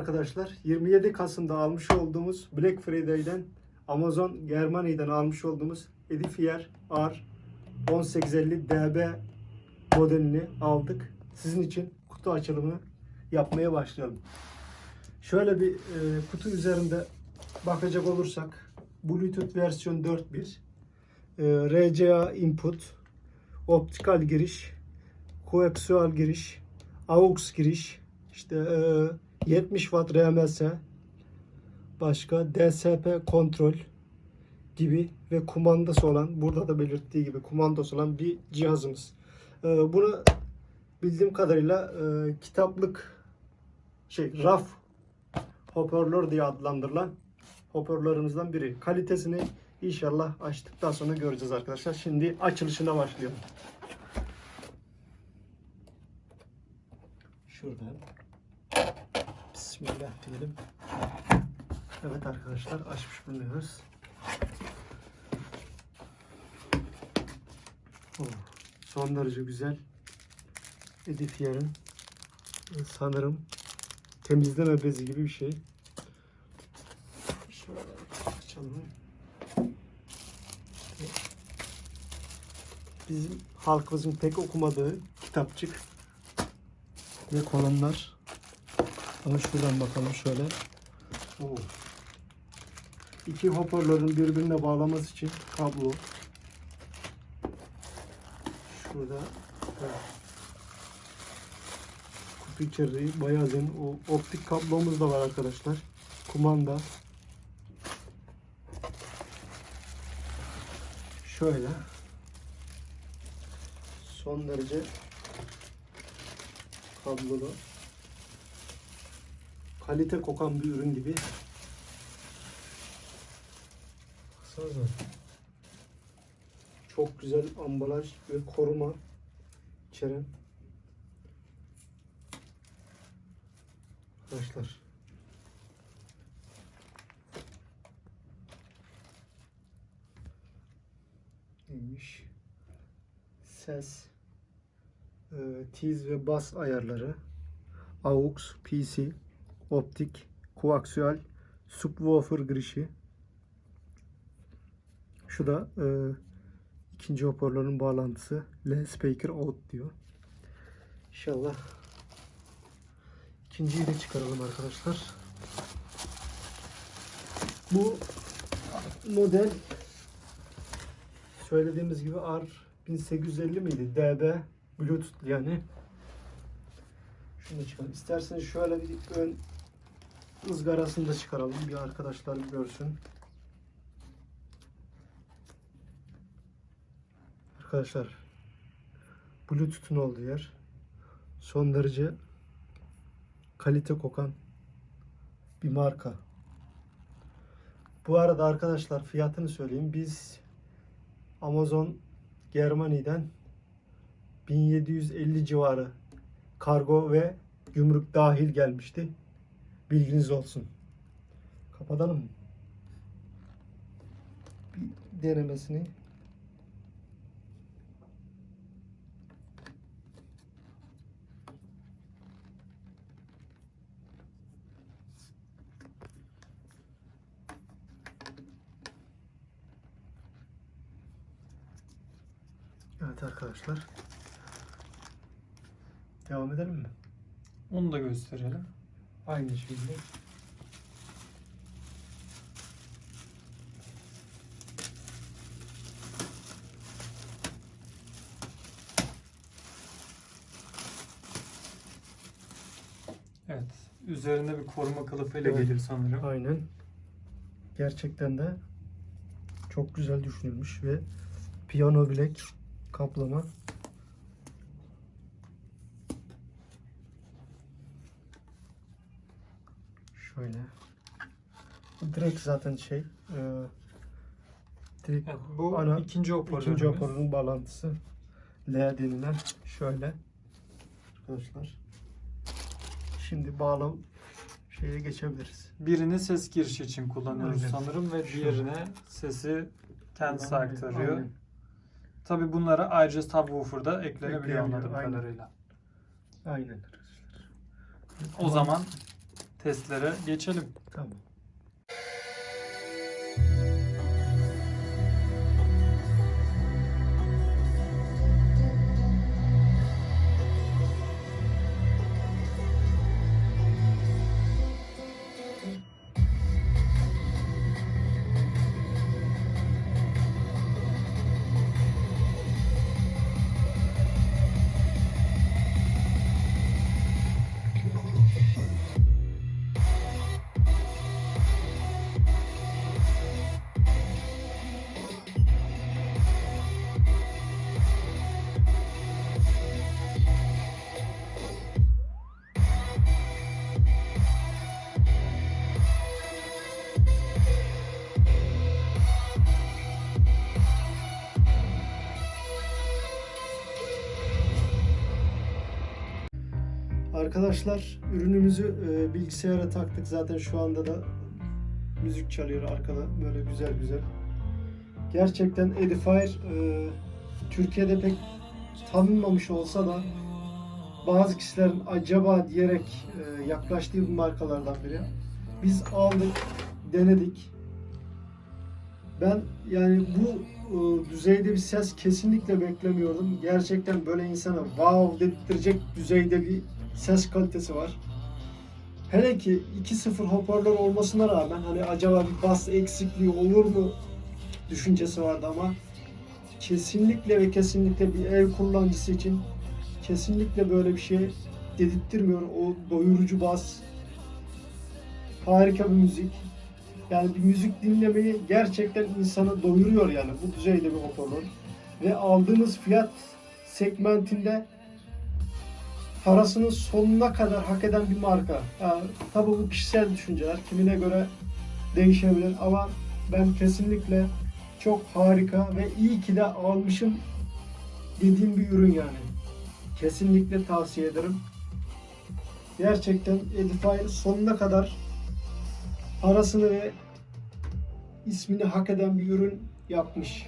Arkadaşlar 27 Kasım'da almış olduğumuz Black Friday'den Amazon Germany'den almış olduğumuz Edifier R 1850 DB modelini aldık. Sizin için kutu açılımını yapmaya başlayalım. Şöyle bir e, kutu üzerinde bakacak olursak Bluetooth versiyon 4.1 e, RCA input optikal giriş koaksiyel giriş AUX giriş işte e, 70 watt RMS başka DSP kontrol gibi ve kumandası olan burada da belirttiği gibi kumandası olan bir cihazımız. E, bunu bildiğim kadarıyla e, kitaplık şey raf hoparlör diye adlandırılan hoparlörlerimizden biri. Kalitesini inşallah açtıktan sonra göreceğiz arkadaşlar. Şimdi açılışına başlayalım. Şuradan. Bismillah diyelim. Evet arkadaşlar açmış bulunuyoruz. Oh, son derece güzel. Edifier'in e, sanırım temizleme bezi gibi bir şey. Şöyle açalım. Bizim halkımızın pek okumadığı kitapçık ve kolonlar. Ama şuradan bakalım şöyle. Oo. İki hoparlörün birbirine bağlaması için kablo. Şurada kutu içeriği bayağı zen. O optik kablomuz da var arkadaşlar. Kumanda. Şöyle. Son derece kablolu. Kalite kokan bir ürün gibi. Baksanıza. Çok güzel ambalaj ve koruma içeren. Arkadaşlar. Neymiş? Ses, e, tiz ve bas ayarları, AUX, PC, optik, koaksiyel, subwoofer girişi. Şu da e, ikinci hoparlörün bağlantısı. L speaker out diyor. İnşallah ikinciyi de çıkaralım arkadaşlar. Bu model söylediğimiz gibi R 1850 miydi? DB Bluetooth yani. Şunu çıkalım. İsterseniz şöyle bir ön ızgarasını da çıkaralım. Bir arkadaşlar görsün. Arkadaşlar Bluetooth'un olduğu yer son derece kalite kokan bir marka. Bu arada arkadaşlar fiyatını söyleyeyim. Biz Amazon Germany'den 1750 civarı kargo ve gümrük dahil gelmişti. Bilginiz olsun. Kapatalım mı? Bir denemesini. Evet arkadaşlar. Devam edelim mi? Onu da gösterelim. Aynı şekilde. Evet. Üzerinde bir koruma kılıfıyla Evet. gelir sanırım. Aynen. Gerçekten de çok güzel düşünülmüş ve piyano bilek kaplama. Şöyle. Bu Direkt zaten şey e, direkt Evet, bu ana ikinci hoparlörümüz. ikinci hoparlörün bağlantısı L denilen şöyle arkadaşlar. Şimdi bağlam şeye geçebiliriz. Birini ses girişi için kullanıyoruz Aynen. sanırım ve Şu. diğerine sesi kendisi aktarıyor. Aynen. Tabi bunlara ayrıca subwoofer'da eklenebiliyor Ekleyebiliyor, anladığım aynen. kadarıyla. Aynen arkadaşlar. O zaman testlere geçelim. Tamam. Arkadaşlar ürünümüzü e, bilgisayara taktık. Zaten şu anda da müzik çalıyor arkada böyle güzel güzel. Gerçekten Edifier e, Türkiye'de pek tanınmamış olsa da bazı kişilerin acaba diyerek e, yaklaştığı bu markalardan biri. Biz aldık, denedik. Ben yani bu e, düzeyde bir ses kesinlikle beklemiyordum. Gerçekten böyle insana wow dedirtecek düzeyde bir ses kalitesi var. Hele ki 2.0 hoparlör olmasına rağmen hani acaba bir bas eksikliği olur mu düşüncesi vardı ama kesinlikle ve kesinlikle bir ev kullanıcısı için kesinlikle böyle bir şey dedirttirmiyor. O doyurucu bas, harika bir müzik. Yani bir müzik dinlemeyi gerçekten insanı doyuruyor yani bu düzeyde bir hoparlör. Ve aldığımız fiyat segmentinde parasının sonuna kadar hak eden bir marka. Yani, tabii bu kişisel düşünceler kimine göre değişebilir ama ben kesinlikle çok harika ve iyi ki de almışım dediğim bir ürün yani. Kesinlikle tavsiye ederim. Gerçekten Edifier sonuna kadar parasını ve ismini hak eden bir ürün yapmış.